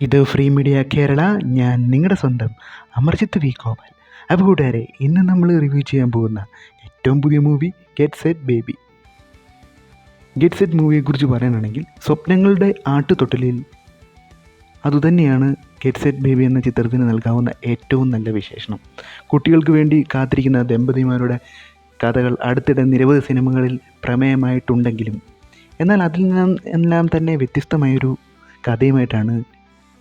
ഇത് free media Kerala ഞാൻ നിങ്ങളുടെ സ്വന്തം അമർജിത്ത് വി കോമൽ അപ്പോൾ കൂട്ടുകാരെ ഇന്ന് നമ്മൾ റിവ്യൂ ചെയ്യാൻ പോകുന്ന ഏറ്റവും പുതിയ movie get set baby get set മൂവിയെക്കുറിച്ച് പറയാനാണെങ്കിൽ സ്വപ്നങ്ങളുടെ ആട്ടുതൊട്ടലിൽ അതുതന്നെയാണ് ഗെറ്റ് സെറ്റ് ബേബി എന്ന ചിത്രത്തിന് നൽകാവുന്ന ഏറ്റവും നല്ല വിശേഷണം. കുട്ടികൾക്ക് വേണ്ടി കാത്തിരിക്കുന്ന ദമ്പതിമാരുടെ കഥകൾ അടുത്തിടെ നിരവധി സിനിമകളിൽ പ്രമേയമായിട്ടുണ്ടെങ്കിലും എന്നാൽ അതിൽ നിന്നും എല്ലാം തന്നെ വ്യത്യസ്തമായൊരു കഥയുമായിട്ടാണ്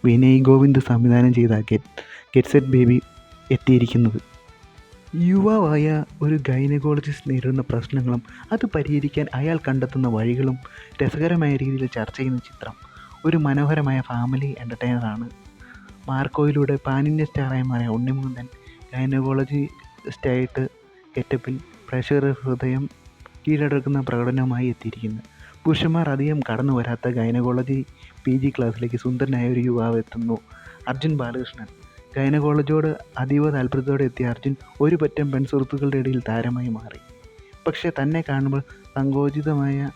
വിനയ് ഗോവിന്ദ് സംവിധാനം ചെയ്ത ഗെറ്റ് ഗെറ്റ് സെറ്റ് ബേബി എത്തിയിരിക്കുന്നത്. യുവാവായ ഒരു ഗൈനക്കോളജിസ്റ്റ് നേരിടുന്ന പ്രശ്നങ്ങളും അത് പരിഹരിക്കാൻ അയാൾ കണ്ടെത്തുന്ന വഴികളും രസകരമായ രീതിയിൽ ചർച്ച ചെയ്യുന്ന ചിത്രം. ഒരു മനോഹരമായ ഫാമിലി എന്റർടൈനറാണ് മാർക്കോയിലൂടെ പാനിന്റെ സ്റ്റാറായി മാറിയ ഉണ്ണിമുകുന്ദൻ ഗൈനക്കോളജിസ്റ്റായിട്ട് ഗെറ്റപ്പിൽ പ്രഷർ ഹൃദയം കീഴടക്കുന്ന പ്രകടനവുമായി എത്തിയിരിക്കുന്നു. പുരുഷന്മാർ അധികം കടന്നു വരാത്ത ഗൈനക്കോളജി പി ജി ക്ലാസ്സിലേക്ക് സുന്ദരനായ ഒരു യുവാവ് എത്തുന്നു. അർജുൻ ബാലകൃഷ്ണൻ. ഗൈനക്കോളജിയോട് അതീവ താല്പര്യത്തോടെ എത്തിയ അർജുൻ ഒരു പറ്റം പെൺസുഹൃത്തുക്കളുടെ ഇടയിൽ താരമായി മാറി. പക്ഷേ തന്നെ കാണുമ്പോൾ സങ്കോചിതമായ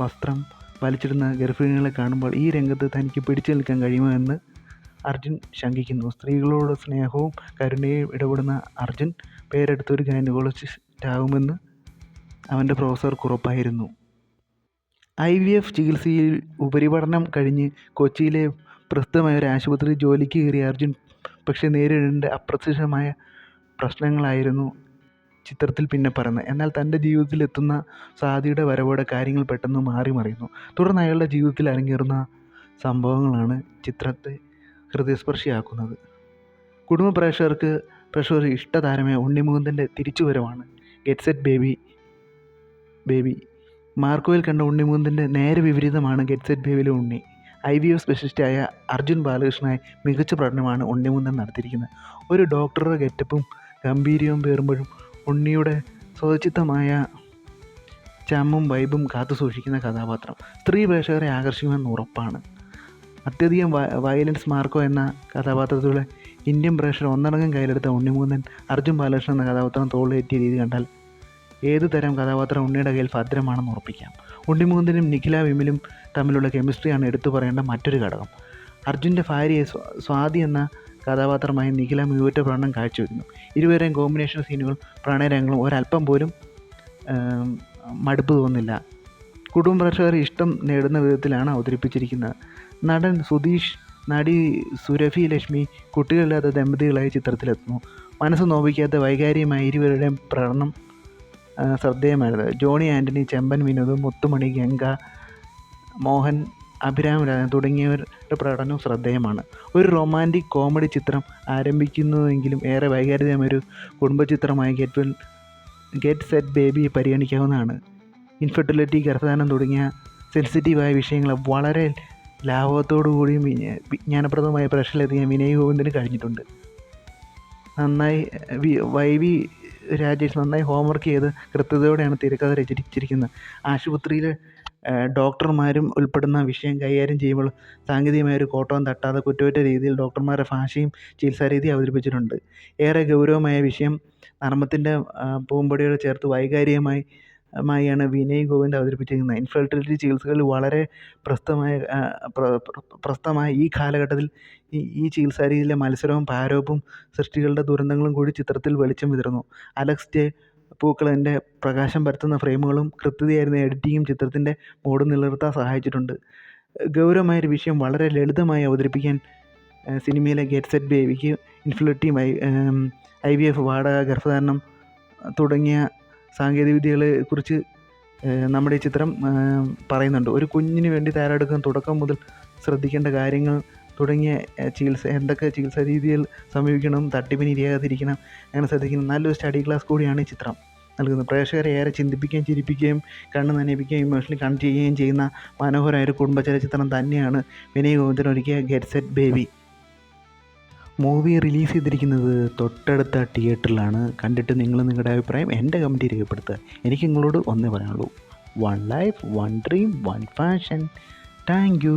വസ്ത്രം വലിച്ചിടുന്ന ഗർഭിണികളെ കാണുമ്പോൾ ഈ രംഗത്ത് തനിക്ക് പിടിച്ചു നിൽക്കാൻ കഴിയുമോ എന്ന് അർജുൻ ശങ്കിക്കുന്നു. സ്ത്രീകളോട് സ്നേഹവും കരുണയും ഇടപെടുന്ന അർജുൻ പേരെടുത്തൊരു ഗൈനക്കോളജിസ്റ്റ് ആകുമെന്ന് അവന്റെ പ്രൊഫസർക്ക് ഉറപ്പായിരുന്നു. ഐ വി എഫ് ചികിത്സയിൽ ഉപരിപഠനം കഴിഞ്ഞ് കൊച്ചിയിലെ പ്രസിദ്ധമായ ഒരു ആശുപത്രിയിൽ ജോലിക്ക് കയറിയ അർജുൻ പക്ഷേ നേരിടേണ്ട അപ്രത്യക്ഷമായ പ്രശ്നങ്ങളായിരുന്നു ചിത്രത്തിൽ പിന്നെ പറയുന്നത്. എന്നാൽ തന്റെ ജീവിതത്തിൽ എത്തുന്ന സാദിയുടെ വരവോടെ കാര്യങ്ങൾ പെട്ടെന്ന് മാറി മറിയുന്നു. തുടർന്ന് അയാളുടെ ജീവിതത്തിൽ അരങ്ങേറുന്ന സംഭവങ്ങളാണ് ചിത്രത്തെ ഹൃദയസ്പർശിയാക്കുന്നത്. കുടുംബ പ്രേക്ഷകർക്ക് പ്രേക്ഷകർ ഇഷ്ടതാരമായ ഉണ്ണിമുകുന്ദന്റെ തിരിച്ചുവരവാണ് ഗെറ്റ് സെറ്റ് ബേബി ബേബി. മാർക്കോയിൽ കണ്ട ഉണ്ണിമുകുന്ദന്റെ നേരെ വിപരീതമാണ് ഗെറ്റ് സെറ്റ് ബേവിലെ ഉണ്ണി. ഐ വി എഫ് സ്പെഷ്യലിസ്റ്റായ അർജുൻ ബാലകൃഷ്ണനായി മികച്ച പഠനമാണ് ഉണ്ണിമുന്ദൻ നടത്തിയിരിക്കുന്നത്. ഒരു ഡോക്ടറുടെ ഗെറ്റപ്പും ഗംഭീര്യവും പേറുമ്പോഴും ഉണ്ണിയുടെ സ്വതസിദ്ധമായ ചമ്മും വൈബും കാത്തു സൂക്ഷിക്കുന്ന കഥാപാത്രം. സ്ത്രീ പ്രേക്ഷകരെ ആകർഷിക്കുമെന്ന് ഉറപ്പാണ്. അത്യധികം വയലൻസ് മാർക്കോ എന്ന കഥാപാത്രത്തിലൂടെ ഇന്ത്യൻ പ്രേക്ഷകർ ഒന്നടങ്കം കയ്യിലെടുത്ത ഉണ്ണിമുകുന്ദൻ അർജുൻ ബാലകൃഷ്ണൻ എന്ന കഥാപാത്രം തോളിലേറ്റിയ രീതി കണ്ടാൽ ഏതു തരം കഥാപാത്രം ഉണ്ണിയുടെ കയ്യിൽ ഭദ്രമാണെന്ന് ഉറപ്പിക്കാം. ഉണ്ണിമുകുന്ദനും നിഖില വിമലും തമ്മിലുള്ള കെമിസ്ട്രിയാണ് എടുത്തു പറയേണ്ട മറ്റൊരു ഘടകം. അർജുന്റെ ഭാര്യയെ സ്വാതി എന്ന കഥാപാത്രമായി നിഖില മികവുറ്റ പ്രണയം കാഴ്ചവെക്കുന്നു. ഇരുവരെയും കോമ്പിനേഷൻ സീനുകൾ പ്രണയരംഗങ്ങളും ഒരല്പം പോലും മടുപ്പ് തോന്നില്ല കുടുംബ പ്രേക്ഷകർ ഇഷ്ടം നേടുന്ന വിധത്തിലാണ് അവതരിപ്പിച്ചിരിക്കുന്നത്. നടൻ സുധീഷ് നടി സുരഭി ലക്ഷ്മി കുട്ടികളില്ലാത്ത ദമ്പതികളായി ചിത്രത്തിലെത്തുന്നു. മനസ്സ് നോവിക്കാത്ത വൈകാരികമായ ഇരുവരുടെയും പ്രകടനം ശ്രദ്ധേയമായത് ജോണി ആന്റണി ചെമ്പൻ വിനോദ് മുത്തുമണി ഗംഗ മോഹൻ അഭിരാം രാജൻ തുടങ്ങിയവരുടെ പ്രകടനം ശ്രദ്ധേയമാണ്. ഒരു റൊമാന്റിക് കോമഡി ചിത്രം ആരംഭിക്കുന്നുവെങ്കിലും ഏറെ വൈകാരികമായൊരു കുടുംബ ചിത്രമായി get well get set baby പരിഗണിക്കാവുന്നതാണ്. Infertility ഗർഭധാനം തുടങ്ങിയ സെൻസിറ്റീവായ വിഷയങ്ങൾ വളരെ ലാഭത്തോടുകൂടിയും വിജ്ഞാനപ്രദമായ പ്രശ്നത്തിലെത്തിക്കാൻ വിനയ് ഗോവിന്ദന് കഴിഞ്ഞിട്ടുണ്ട്. നന്നായി വൈ വി രാജേഷ് നന്നായി ഹോംവർക്ക് ചെയ്ത് കൃത്യതയോടെയാണ് തിരക്കഥ രചിച്ചിരിക്കുന്നത്. ആശുപത്രിയിലെ ഡോക്ടർമാരും ഉൾപ്പെടുന്ന വിഷയം കൈകാര്യം ചെയ്യുമ്പോൾ സാങ്കേതികമായ ഒരു കോട്ടവും തട്ടാതെ കുറ്റമറ്റ രീതിയിൽ ഡോക്ടർമാരുടെ ഭാഷയും ചികിത്സാരീതി അവതരിപ്പിച്ചിട്ടുണ്ട്. ഏറെ ഗൗരവമായ വിഷയം നർമ്മത്തിന്റെ പൂമ്പൊടിയോട് ചേർത്ത് വൈകാരികമായി മായാണ് വിനയ് ഗോവിന്ദ് അവതരിപ്പിച്ചിരിക്കുന്നത്. ഇൻഫെർട്ടിലിറ്റി ചികിത്സകളിൽ വളരെ പ്രസ്തമായ പ്രസ്തമായ ഈ കാലഘട്ടത്തിൽ ഈ ഈ ചികിത്സാരീതിയിലെ മത്സരവും പാരോപ്പും സൃഷ്ടികളുടെ ദുരന്തങ്ങളും കൂടി ചിത്രത്തിൽ വെളിച്ചം വിതറുന്നു. അലക്സ് ജെ പൂക്കളന്റെ പ്രകാശം പരത്തുന്ന ഫ്രെയിമുകളും കൃത്യതയായിരുന്ന എഡിറ്റിങ്ങും ചിത്രത്തിന്റെ മോഡ് നിലനിർത്താൻ സഹായിച്ചിട്ടുണ്ട്. ഗൗരവമായൊരു വിഷയം വളരെ ലളിതമായി അവതരിപ്പിക്കാൻ സിനിമയിലെ ഗെറ്റ് സെറ്റ് ബേബിക്ക് ഇൻഫിലിറ്റി ഐ വി എഫ് വാടക ഗർഭധാരണം തുടങ്ങിയ സാങ്കേതികവിദ്യകളെ കുറിച്ച് നമ്മുടെ ഈ ചിത്രം പറയുന്നുണ്ട്. ഒരു കുഞ്ഞിന് വേണ്ടി തയ്യാറെടുക്കുന്ന തുടക്കം മുതൽ ശ്രദ്ധിക്കേണ്ട കാര്യങ്ങൾ തുടങ്ങിയ ചികിത്സ എന്തൊക്കെ ചികിത്സാ രീതിയിൽ സമീപിക്കണം തട്ടിപ്പിന് ഇരയാകാതിരിക്കണം അങ്ങനെ ശ്രദ്ധിക്കണം. നല്ലൊരു സ്റ്റഡി ക്ലാസ് കൂടിയാണ് ഈ ചിത്രം നൽകുന്നത്. പ്രേക്ഷകരെ ഏറെ ചിന്തിപ്പിക്കുകയും ചിരിപ്പിക്കുകയും കണ്ണ് നനയിപ്പിക്കുകയും ഇമോഷണലി കണക്ട് ചെയ്യുകയും ചെയ്യുന്ന മനോഹരമായ ഒരു കുടുംബ ചലച്ചിത്രം തന്നെയാണ് വിനയ് ഗോവിന്ദൻ ഒരുക്കിയ get set baby movie release ചെയ്തിരിക്കുന്നത് തൊട്ടടുത്ത തിയേറ്ററിലാണ്. കണ്ടിട്ട് നിങ്ങൾ നിങ്ങളുടെ അഭിപ്രായം എന്റെ കമന്റ് രേഖപ്പെടുത്തുക. എനിക്ക് നിങ്ങളോട് ഒന്നേ പറയാനുള്ളൂ. One life one dream one fashion thank you